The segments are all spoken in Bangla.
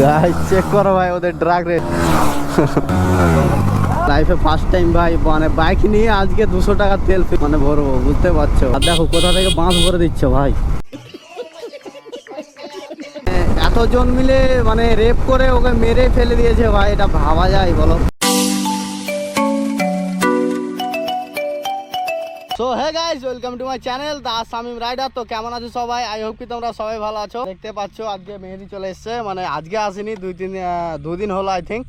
গাইস চেক করো ভাই, ওদের ড্রাগ রেট লাইফে ফার্স্ট টাইম ভাই মানে বাইক নিয়ে আজকে দুশো টাকা তেল মানে ভরবো, বুঝতে পারছ? আর দেখো, কোথা থেকে বাঁশ ভরে দিচ্ছ ভাই? এতজন মিলে মানে রেপ করে ওকে মেরে ফেলে দিয়েছে ভাই, এটা ভাবা যায় বলো? So hey guys welcome to my channel the Samim Rider তো কেমন আছো সবাই? আই হোপ কি তোমরা সবাই ভালো আছো। দেখতে পাচ্ছ আজকে মেহেদি চলে এসেছে। মানে আজকে আসেনি দুই তিন আহ, দুদিন হলো আই থিঙ্ক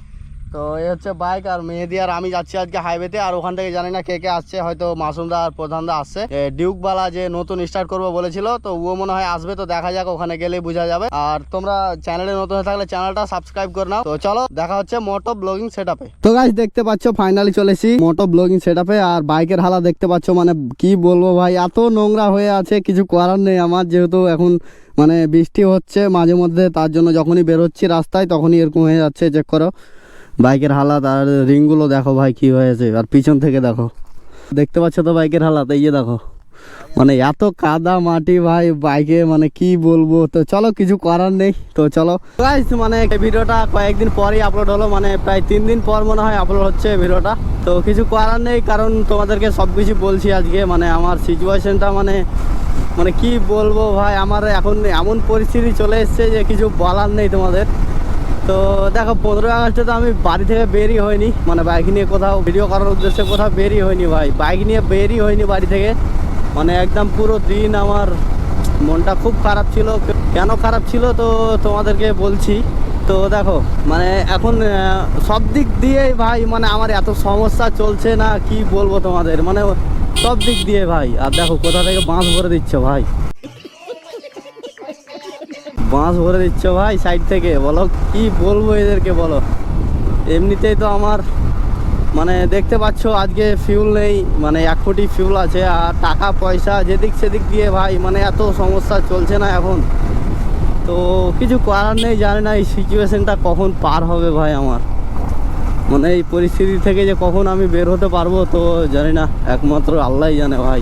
তো এই হচ্ছে বাইক আর মেহেদি আর আমি যাচ্ছি আজকে হাইওয়েতে আর ওখান থেকে জানি না কে কে আসছে, হয়তো মাসুমদা আর প্রধানদা আসছে। ডিউকবালা যে নতুন স্টার্ট করব বলেছিল, তো ও মনে হয় আসবে, তো দেখা যাক ওখানে গেলেই বোঝা যাবে। আর তোমরা চ্যানেলে নতুন হয়ে থাকলে চ্যানেলটা সাবস্ক্রাইব করে নাও। তো চলো, দেখা হচ্ছে মোটো ব্লগিং সেটআপে তো গাইস দেখতে পাচ্ছ ফাইনালি চলেছি মোটো ব্লগিং সেটআপে আর বাইকের হালা দেখতে পাচ্ছ মানে কি বলব ভাই, এত নোংরা হয়ে আছে, কিছু করার নেই আমার, যেহেতু এখন মানে বৃষ্টি হচ্ছে মাঝে মধ্যে, তার জন্য যখনই বেরোচ্ছি রাস্তায়, তখনই এরকম হয়ে যাচ্ছে চেক করো। বাইকের হালাত আর রিংগুলো দেখো ভাই কি হয়েছে, আর পিছন থেকে দেখো। দেখতে পাচ্ছ তো বাইকের হালাত, এই যে দেখো। মানে এত কাদা মাটি ভাই, বাইকে মানে কি বলব? তো চলো, কিছু করার নেই, তো চলো। মানে ভিডিওটা কয়েকদিন পরেই আপলোড হলো মানে প্রায় তিন দিন পর মনে হয় আপলোড হচ্ছে ভিডিওটা। তো কিছু করার নেই, কারণ তোমাদেরকে সব কিছু বলছি আজকে মানে আমার সিচুয়েশনটা মানে মানে কি বলব ভাই, আমার এখন এমন পরিস্থিতি চলে এসছে যে কিছু বলার নেই তোমাদের। তো দেখো, পনেরোই আগস্টে তো আমি বাড়ি থেকে বেরই হয়নি মানে বাইক নিয়ে কোথাও ভিডিও করার উদ্দেশ্যে কোথাও বেরই হয়নি ভাই। বাইক নিয়ে বেরই হয়নি বাড়ি থেকে। মানে একদম পুরো দিন আমার মনটা খুব খারাপ ছিল। কেন খারাপ ছিল তো তোমাদেরকে বলছি। তো দেখো মানে এখন সব দিক দিয়েই ভাই মানে আমার এত সমস্যা চলছে না, কি বলব তোমাদের? মানে সব দিক দিয়ে ভাই। আর দেখো, কোথা থেকে বাঁশ ভরে দিচ্ছ ভাই? বাঁশ ভরে দিচ্ছ ভাই সাইড থেকে? বলো, কি বলব এদেরকে বলো? এমনিতেই তো আমার মানে দেখতে পাচ্ছ আজকে ফিউল নেই মানে এক কোটি ফিউল আছে আর টাকা, পয়সা যেদিক সেদিক দিয়ে ভাই মানে এত সমস্যা চলছে না এখন। তো কিছু করার নেই, জানি না এই সিচুয়েশনটা কখন পার হবে ভাই আমার। মানে এই পরিস্থিতি থেকে যে কখন আমি বের হতে পারব তো জানি না, একমাত্র আল্লাহই জানে ভাই।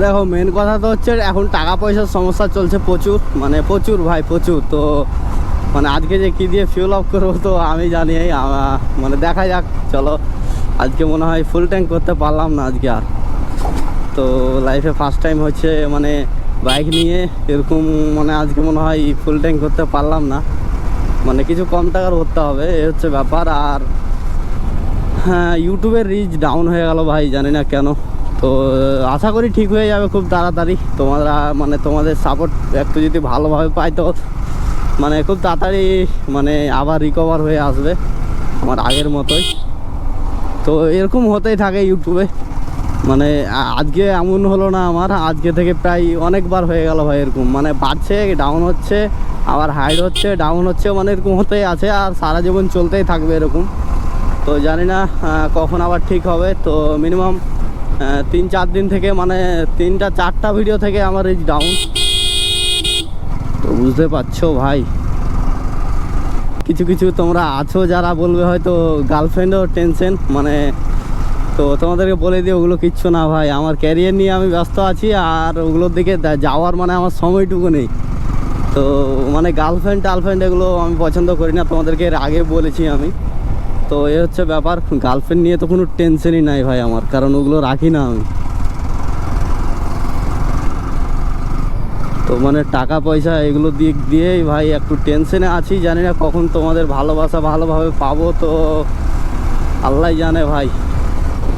দেখো মেন কথা তো হচ্ছে এখন টাকা পয়সার সমস্যা চলছে প্রচুর মানে প্রচুর ভাই, প্রচুর। তো মানে আজকে যে কী দিয়ে ফিউল আপ করব তো আমি জানি মানে দেখা যাক, চলো। আজকে মনে হয় ফুল ট্যাঙ্ক করতে পারলাম না আজকে আর। তো লাইফে ফার্স্ট টাইম হচ্ছে মানে বাইক নিয়ে, এরকম মানে আজকে মনে হয় ফুল ট্যাঙ্ক করতে পারলাম না। মানে কিছু কম টাকার করতে হবে, এ হচ্ছে ব্যাপার। আর হ্যাঁ ইউটিউবের রিচ ডাউন হয়ে গেল ভাই, জানি না কেন। তো আশা করি ঠিক হয়ে যাবে খুব তাড়াতাড়ি। তোমরা মানে তোমাদের সাপোর্ট একটু যদি ভালোভাবে পাই তো মানে খুব তাড়াতাড়ি মানে আবার রিকভার হয়ে আসবে আমার আগের মতোই। তো এরকম হতেই থাকে ইউটিউবে মানে আজকে এমন হলো না আমার, আজকে থেকে প্রায় অনেকবার হয়ে গেল ভাই এরকম। মানে বাড়ছে ডাউন হচ্ছে, আবার হাইড হচ্ছে ডাউন হচ্ছে মানে এরকম হতেই আছে, আর সারা জীবন চলতেই থাকবে এরকম। তো জানি না কখন আবার ঠিক হবে। তো মিনিমাম তিন চার দিন থেকে মানে তিনটা, চারটা ভিডিও থেকে আমার এই ডাউন তো বুঝতে পারছ ভাই। কিছু কিছু তোমরা আছো যারা বলবে হয়তো গার্লফ্রেন্ডও টেনশন মানে তো তোমাদেরকে বলে দিই, ওগুলো কিচ্ছু না ভাই। আমার ক্যারিয়ার নিয়ে আমি ব্যস্ত আছি আর ওগুলোর দিকে যাওয়ার মানে আমার সময়টুকু নেই। তো মানে গার্লফ্রেন্ড টার্লফ্রেন্ড এগুলো আমি পছন্দ করি না, তোমাদেরকে এর আগে বলেছি আমি। তো এ হচ্ছে ব্যাপার গার্লফ্রেন্ড নিয়ে তো কোনো টেনশনই নাই ভাই আমার, কারণ ওগুলো রাখি না আমি। তো মানে টাকা, পয়সা এগুলো দিক দিয়েই ভাই একটু টেনশনে আছি, জানি না কখন তোমাদের ভালোবাসা ভালোভাবে পাবো, তো আল্লাহ জানে ভাই।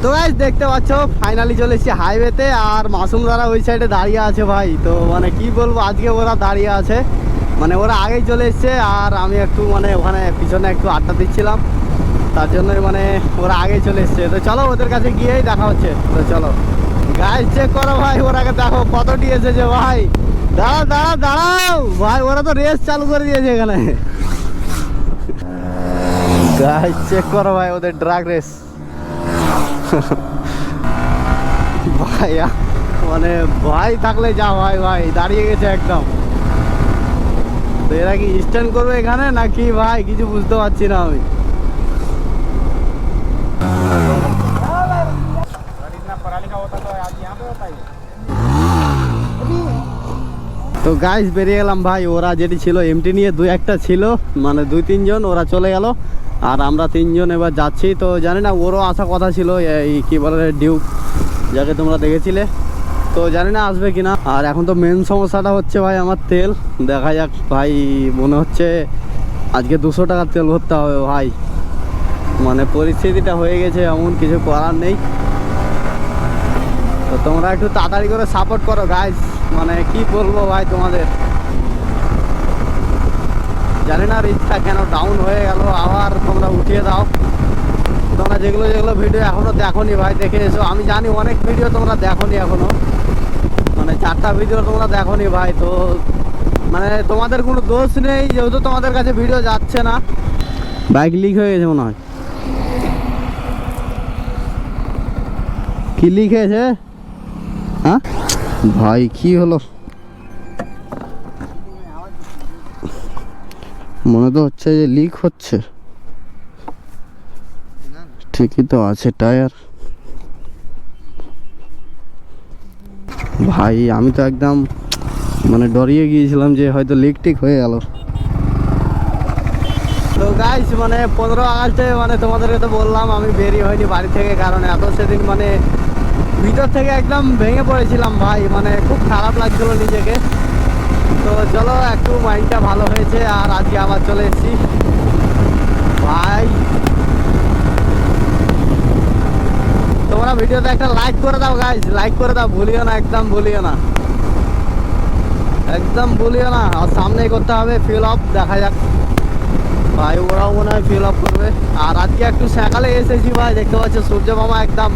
তো গাইজ দেখতে পাচ্ছ ফাইনালি চলে এসেছি হাইওয়েতে আর মাসুম দারা ওই সাইডে দাঁড়িয়ে আছে ভাই। তো মানে কি বলব, আজকে ওরা দাঁড়িয়ে আছে। মানে ওরা আগেই চলে এসছে, আর আমি একটু মানে ওখানে পিছনে একটু আড্ডা দিচ্ছিলাম। তার জন্যই মানে ওরা আগে চলে এসছে। তো চলো ওদের কাছে গিয়েই দেখা হচ্ছে। তো চলো। গাইজ চেক করো ভাই ওরাকে দেখো কত কতটি এসেছে ভাই। দাঁড়াও দাঁড়াও দাঁড়াও। ভাই, ওরা তো রেস চালু করে দিয়েছে এখানে। গাইজ চেক করো ভাই, ওদের ড্রাগ রেস ভাই মানে ভাই থাকলে যা ভাই ভাই, দাঁড়িয়ে গেছে একদম। তো এরা কি স্ট্যান্ড করবে এখানে নাকি ভাই, কিছু বুঝতে পারছি না আমি। তো গাইস বেরিয়ে গেলাম ভাই। ওরা যেটি ছিল এমটি নিয়ে দুই একটা ছিল। মানে দুই, তিনজন, ওরা চলে গেল। আর আমরা তিনজন এবার যাচ্ছি। তো জানি না, ওরও আসা কথা ছিল এই, কি বলে ডিউক যাকে তোমরা দেখেছিলে। তো জানি না আসবে কিনা। আর এখন তো মেন সমস্যাটা হচ্ছে ভাই আমার তেল। দেখা যাক ভাই, মনে হচ্ছে আজকে দুশো টাকার তেল ভরতে হবে ভাই। মানে পরিস্থিতিটা হয়ে গেছে, এমন কিছু করার নেই। তোমরা একটু তাড়াতাড়ি করে সাপোর্ট করো গাইজ মানে কি বলব ভাই তোমাদের? জানি না রিচটা কেন ডাউন হয়ে গেল, আবার তোমরা উঠিয়ে দাও। তোমরা যেগুলো যেগুলো ভিডিও এখনও দেখোনি ভাই, দেখে এসো। আমি জানি অনেক ভিডিও তোমরা দেখোনি এখনও। মানে চারটা ভিডিও তোমরা দেখোনি ভাই, তো মানে তোমাদের কোনো দোষ নেই, যেহেতু তোমাদের কাছে ভিডিও যাচ্ছে না। বাইক লিক হয়ে গেছে মনে হয়। কি লিক হয়েছে? হ্যাঁ? ভাই, কি হলো? মনে তো হচ্ছে যে লিক হচ্ছে। ঠিকই তো আছে টায়ার। ভাই, আমি তো একদম মানে ডরিয়ে গিয়েছিলাম যে হয়তো লিক টিক হয়ে গেল। তো গাইস মানে পনেরো আগস্টে মানে তোমাদেরকে তো বললাম, আমি বেরিয়ে হয়নি বাড়ি থেকে, কারণ এত সেদিন মানে ভিতর থেকে একদম ভেঙে পড়েছিলাম ভাই মানে খুব খারাপ লাগছিল নিজেকে। তো চলো, একটু মাইন্ডটা ভালো হয়েছে আর আজকে আবার চলে এসেছি। ভাই। তোমরা ভিডিওতে একটা লাইক করে দাও গাইজ লাইক করে দাও, ভুলিও না, একদম ভুলিও না। একদম ভুলিও না। আর সামনেই করতে হবে ফিল আপ দেখা যাক। ভাই, ওরাও মনে হয় ফিল আপ করবে। আর আজকে একটু সকালে এসেছি ভাই, দেখতে পাচ্ছ সূর্য মামা একদম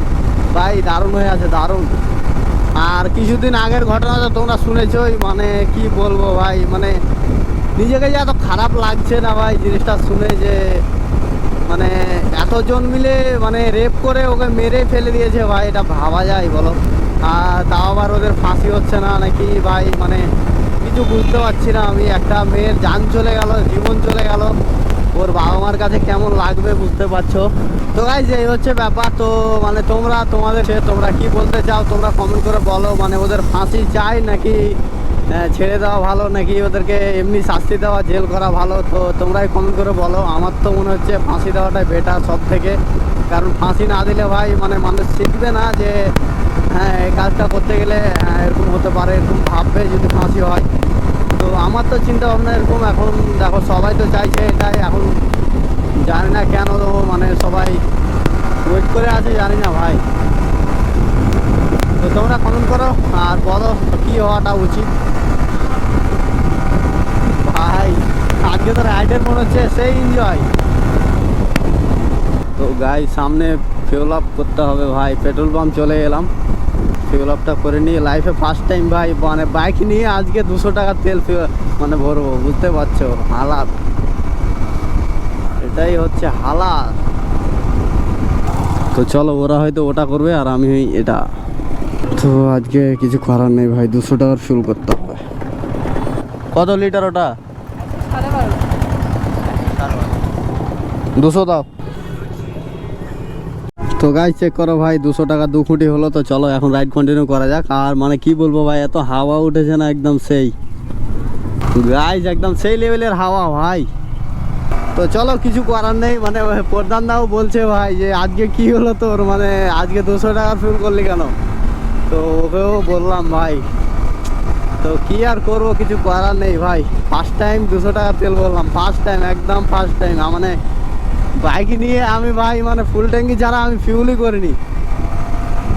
ভাই, দারুণ হয়ে আছে, দারুণ। আর কিছুদিন আগের ঘটনা তো তোমরা শুনেছই মানে কি বলব ভাই মানে নিজেকে যে এত খারাপ লাগছে না ভাই, জিনিসটা শুনে যে মানে এতজন মিলে মানে রেপ করে ওকে মেরে ফেলে দিয়েছে ভাই, এটা ভাবা যায় বলো? আর তাও আবার ওদের ফাঁসি হচ্ছে না নাকি ভাই মানে কিছু বুঝতে পারছি না আমি। একটা মেয়ের যান চলে গেল, জীবন চলে গেল। ওর বাবা মার কাছে কেমন লাগবে বুঝতে পারছ? তো গাইজ এই হচ্ছে ব্যাপার। তো মানে তোমরা, তোমাদের তোমরা কি বলতে চাও, তোমরা কমেন্ট করে বলো। মানে ওদের ফাঁসি চাই নাকি ছেড়ে দেওয়া ভালো, নাকি ওদেরকে এমনি শাস্তি দেওয়া, জেল করা ভালো? তো তোমরাই কমেন্ট করে বলো। আমার তো মনে হচ্ছে ফাঁসি দেওয়াটাই বেটার সব থেকে কারণ ফাঁসি না দিলে ভাই মানে মানুষ শিখবে না যে কাজটা করতে গেলে এরকম হতে পারে, এরকম ভাববে যদি ফাঁসি হয়। তো আমার তো চিন্তা ভাবনা এরকম, এখন দেখো সবাই তো চাইছে এটাই, এখন জানি না কেন মানে সবাই ওয়েট করে আছে, জানি না ভাই। তো তোমরা কমেন্ট করো, আর বলো কী হওয়াটা উচিত। ভাই, আজকে তো রাইডের মনে হচ্ছে সেই এনজয় তো গাই সামনে ফিউল আপ করতে হবে ভাই পেট্রোল পাম্প চলে এলাম। ফিউল আপটা করে নিয়ে লাইফে ফার্স্ট টাইম ভাই মানে বাইক নিয়ে আজকে দুশো টাকা তেল মানে ভরবো বুঝতে পারছ? হালাত। এটাই হচ্ছে হালাত। তো চলো ওরা হয়তো ওটা করবে আর আমি এটা। তো আজকে কিছু করার নেই ভাই দুশো টাকার ফুল করতে হবে। কত লিটার ওটা? দুশো দাও। তো গাই চেক করো ভাই, দুশো টাকা দু খুঁটি হলো তো চলো এখন রাইড কন্টিনিউ করা যাক। আর মানে কি বলব ভাই, এত হাওয়া উঠেছে না একদম সেই। গাইজ একদম সেই লেভেলের হাওয়া ভাই। তো চলো, কিছু করার নেই মানে প্রধান দাও বলছে ভাই যে আজকে কি হলো তোর মানে আজকে দুশো টাকার ফুল করলি কেন? তো ওকেও বললাম ভাই। তো কি আর করব, কিছু করার নেই ভাই। ফার্স্ট টাইম দুশো টাকা তেল বললাম ফার্স্ট টাইম একদম ফার্স্ট টাইম মানে বাইক নিয়ে আমি ভাই মানে ফুল ট্যাঙ্কি ছাড়া আমি ফিউলই করিনি।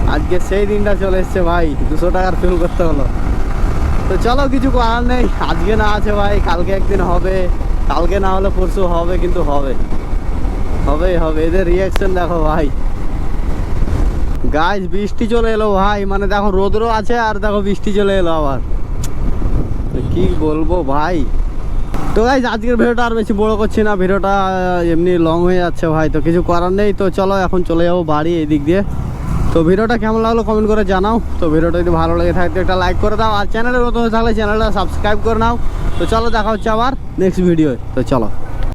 আজকে সেই দিনটা চলে এসছে ভাই, দুশো টাকার ফিউল করতে হলো। তো চলো, কিছু করার নেই। আজকে না আছে ভাই, কালকে একদিন হবে। কালকে না হলে পরশু হবে, কিন্তু হবে। হবেই হবে। এদের রিয়াকশন দেখো ভাই। গাছ বৃষ্টি চলে এলো ভাই। মানে দেখো রোদরও আছে আর দেখো, বৃষ্টি চলে এলো আবার। কি বলব ভাই? তো গাইজ আজকের ভিডিওটা আর বেশি বড় করছি না। ভিডিওটা এমনি লং হয়ে যাচ্ছে ভাই, তো কিছু করার নেই। তো চলো, এখন চলে যাব বাড়ি এই দিক দিয়ে। তো ভিডিওটা কেমন লাগল কমেন্ট করে জানাও। তো ভিডিওটা যদি ভালো লেগে থাকে একটা লাইক করে দাও। আর চ্যানেলের মতো হয়ে থাকলে চ্যানেলটা সাবস্ক্রাইব করে নাও। তো চলো, দেখা হচ্ছে আবার নেক্সট ভিডিও তো চলো।